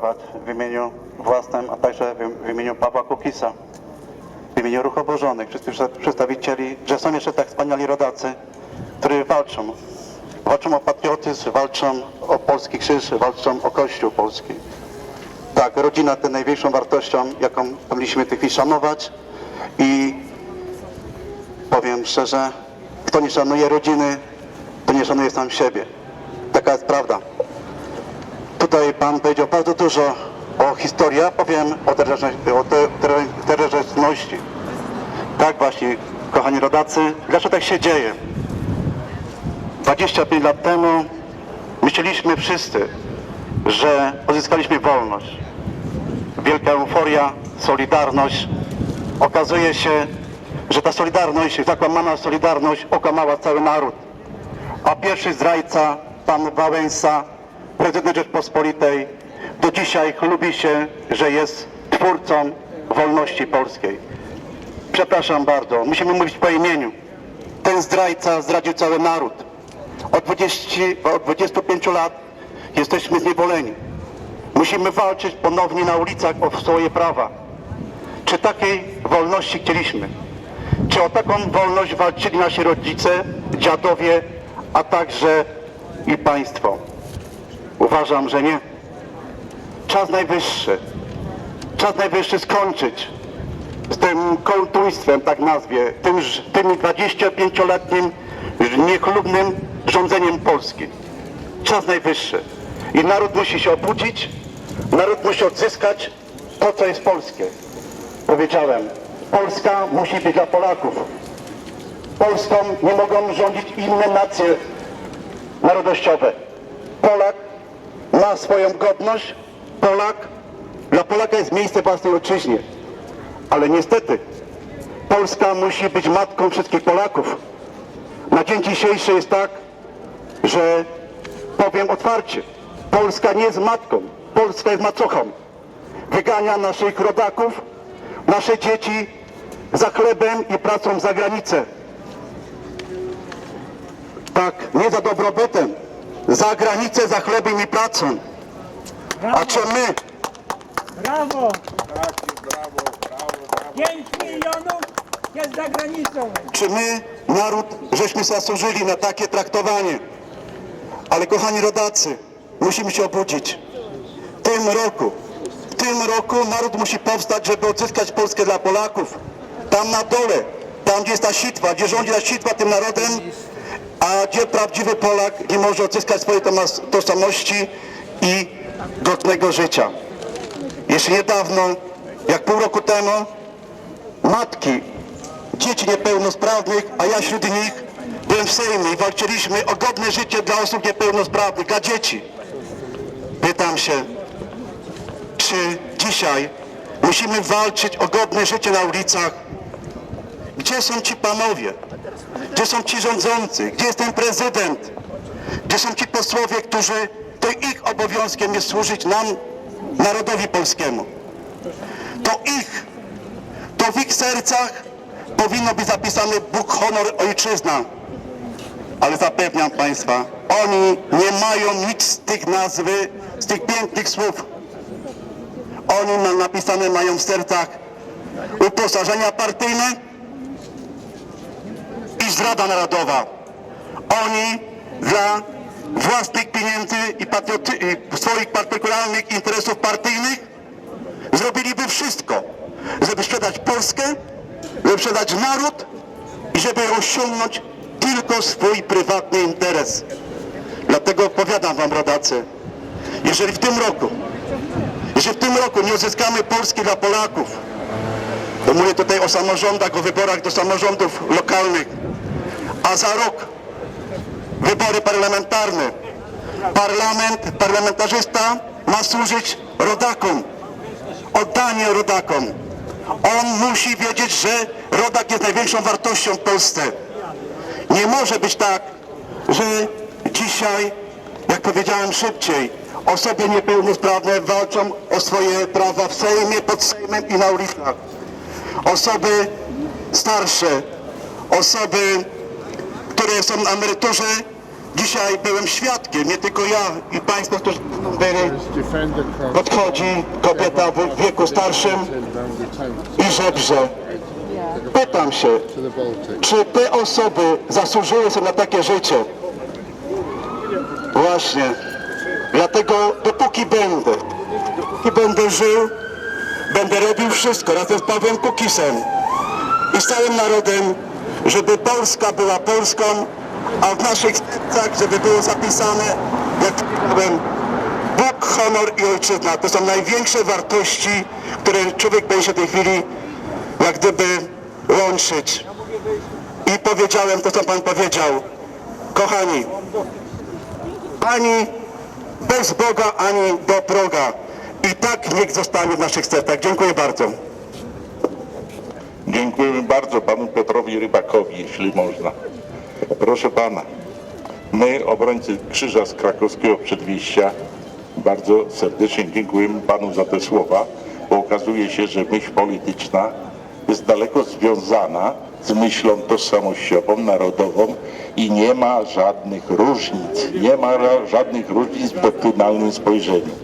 podziękować w imieniu własnym, a także w, imieniu Pawła Kukisa, w imieniu Ruchu Obożonych, wszystkich przedsta- przedstawicieli, że są jeszcze tak wspaniali rodacy, którzy walczą. Walczą o patriotyzm, walczą o polski krzyż, walczą o Kościół polski. Tak, rodzina to największą wartością, jaką powinniśmy tej chwili szanować i powiem szczerze, kto nie szanuje rodziny, to nie szanuje sam siebie. Taka jest prawda. Tutaj Pan powiedział bardzo dużo o historii, ja powiem o teraźniejszości. Tak właśnie, kochani rodacy, dlaczego tak się dzieje? 25 lat temu myśleliśmy wszyscy, że odzyskaliśmy wolność. Wielka euforia, solidarność. Okazuje się, że ta solidarność, zakłamana solidarność okłamała cały naród. A pierwszy zdrajca, pan Wałęsa, prezydent Rzeczpospolitej, do dzisiaj chlubi się, że jest twórcą wolności polskiej. Przepraszam bardzo, musimy mówić po imieniu. Ten zdrajca zdradził cały naród. Od, 20, od 25 lat jesteśmy zniewoleni. Musimy walczyć ponownie na ulicach o swoje prawa. Czy takiej wolności chcieliśmy? Czy o taką wolność walczyli nasi rodzice, dziadowie, a także i państwo? Uważam, że nie. Czas najwyższy. Czas najwyższy skończyć z tym kołtuństwem, tak nazwie, tym, tym 25-letnim niechlubnym rządzeniem Polski. Czas najwyższy. I naród musi się obudzić, naród musi odzyskać to, co jest polskie. Powiedziałem, Polska musi być dla Polaków. Polską nie mogą rządzić inne nacje narodowościowe. Polak ma swoją godność, Polak, dla Polaka jest miejsce własnej ojczyźnie. Ale niestety Polska musi być matką wszystkich Polaków. Na dzień dzisiejszy jest tak, że powiem otwarcie, Polska nie jest matką, Polska jest macochą. Wygania naszych rodaków, nasze dzieci za chlebem i pracą za granicę. Tak, nie za dobrobytem, za granicę, za chlebem i pracą. A czy my, Brawo! 5 milionów jest za granicą. czy my, naród, żeśmy zasłużyli na takie traktowanie? Ale kochani rodacy, musimy się obudzić. W tym roku, w tym roku naród musi powstać, żeby odzyskać Polskę dla Polaków. Tam na dole, tam gdzie jest ta sitwa, gdzie rządzi ta sitwa tym narodem, a gdzie prawdziwy Polak nie może odzyskać swojej tożsamości i godnego życia. Jeszcze niedawno, jak pół roku temu, matki dzieci niepełnosprawnych, a ja wśród nich byłem w Sejmie i walczyliśmy o godne życie dla osób niepełnosprawnych, dla dzieci. Pytam się, czy dzisiaj musimy walczyć o godne życie na ulicach? Gdzie są ci panowie? Gdzie są ci rządzący? Gdzie jest ten prezydent? Gdzie są ci posłowie, którzy to ich obowiązkiem jest służyć nam, narodowi polskiemu? To ich to w ich sercach powinno być zapisane Bóg, honor, ojczyzna. Ale zapewniam Państwa, oni nie mają nic z tych nazwy, z tych pięknych słów. Oni napisane mają w sercach uposażenia partyjne i zrada narodowa. Oni dla własnych pieniędzy i, patrioty, i swoich partykularnych interesów partyjnych zrobiliby wszystko, żeby sprzedać Polskę, żeby sprzedać naród i żeby osiągnąć tylko swój prywatny interes. Dlatego opowiadam wam, rodacy, jeżeli w tym roku, jeżeli w tym roku nie odzyskamy Polski dla Polaków, to mówię tutaj o samorządach, o wyborach do samorządów lokalnych, a za rok wybory parlamentarne, parlament, parlamentarzysta ma służyć rodakom, oddanie rodakom. On musi wiedzieć, że rodak jest największą wartością w Polsce. Nie może być tak, że dzisiaj, jak powiedziałem szybciej, osoby niepełnosprawne walczą o swoje prawa w Sejmie, pod Sejmem i na ulicach. Osoby starsze, osoby, które są na emeryturze, Dzisiaj byłem świadkiem, nie tylko ja i Państwo, którzy byli, podchodzi kobieta w wieku starszym i żebrze. Pytam się, czy te osoby zasłużyły sobie na takie życie? Właśnie. Dlatego dopóki będę, dopóki będę żył, będę robił wszystko razem z Pawłem Kukisem i z całym narodem, żeby Polska była Polską, a w naszych sercach, żeby było zapisane, jak powiedziałem, Bóg, honor i ojczyzna. To są największe wartości, które człowiek będzie w tej chwili jak gdyby łączyć. I powiedziałem to, co Pan powiedział. Kochani, ani bez Boga, ani do proga. I tak niech zostanie w naszych sercach. Dziękuję bardzo. Dziękujemy bardzo panu Piotrowi Rybakowi, jeśli można. Proszę pana, my, obrońcy Krzyża z krakowskiego przedwieścia, bardzo serdecznie dziękujemy panu za te słowa, bo okazuje się, że myśl polityczna jest daleko związana z myślą tożsamościową, narodową i nie ma żadnych różnic, nie ma żadnych różnic w doktrinalnym spojrzeniu.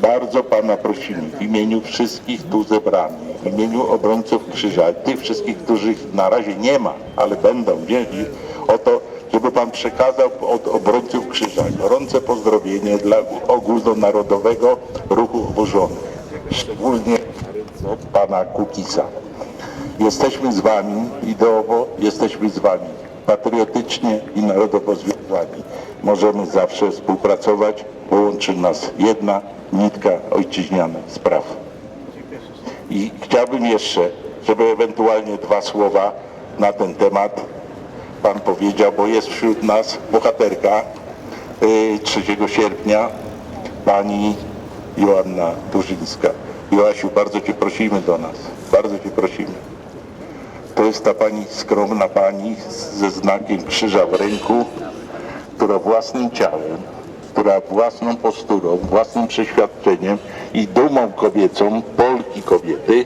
Bardzo Pana prosimy w imieniu wszystkich tu zebranych, w imieniu obrońców krzyża, tych wszystkich, których na razie nie ma, ale będą wiedzieli o to, żeby Pan przekazał od obrońców krzyża gorące pozdrowienie dla ogólnonarodowego ruchu oburzonych, szczególnie Pana Kukisa. Jesteśmy z Wami ideowo, jesteśmy z Wami patriotycznie i narodowo związani. Możemy zawsze współpracować, bo łączy nas jedna nitka ojczyźnianych spraw. I chciałbym jeszcze, żeby ewentualnie dwa słowa na ten temat Pan powiedział, bo jest wśród nas bohaterka y, 3 sierpnia, Pani Joanna Turzyńska. Joasiu, bardzo Cię prosimy do nas, bardzo Cię prosimy. To jest ta pani, skromna pani ze znakiem krzyża w ręku, która własnym ciałem, która własną posturą, własnym przeświadczeniem i dumą kobiecą, Polki kobiety,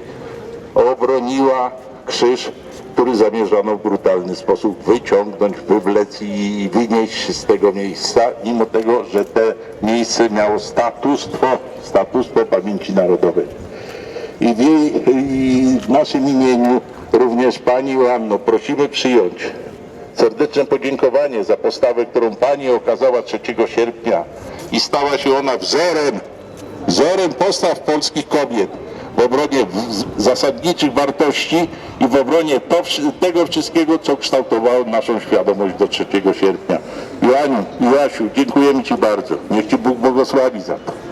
obroniła krzyż, który zamierzano w brutalny sposób wyciągnąć, wywlec i wynieść z tego miejsca, mimo tego, że te miejsce miało statustwo, statustwo pamięci narodowej. I w, jej, I w naszym imieniu również Pani Joanno prosimy przyjąć serdeczne podziękowanie za postawę, którą Pani okazała 3 sierpnia i stała się ona wzorem, wzorem postaw polskich kobiet w obronie zasadniczych wartości i w obronie tego wszystkiego, co kształtowało naszą świadomość do 3 sierpnia. Joaniu, Joasiu, dziękujemy Ci bardzo. Niech Ci Bóg błogosławi za to.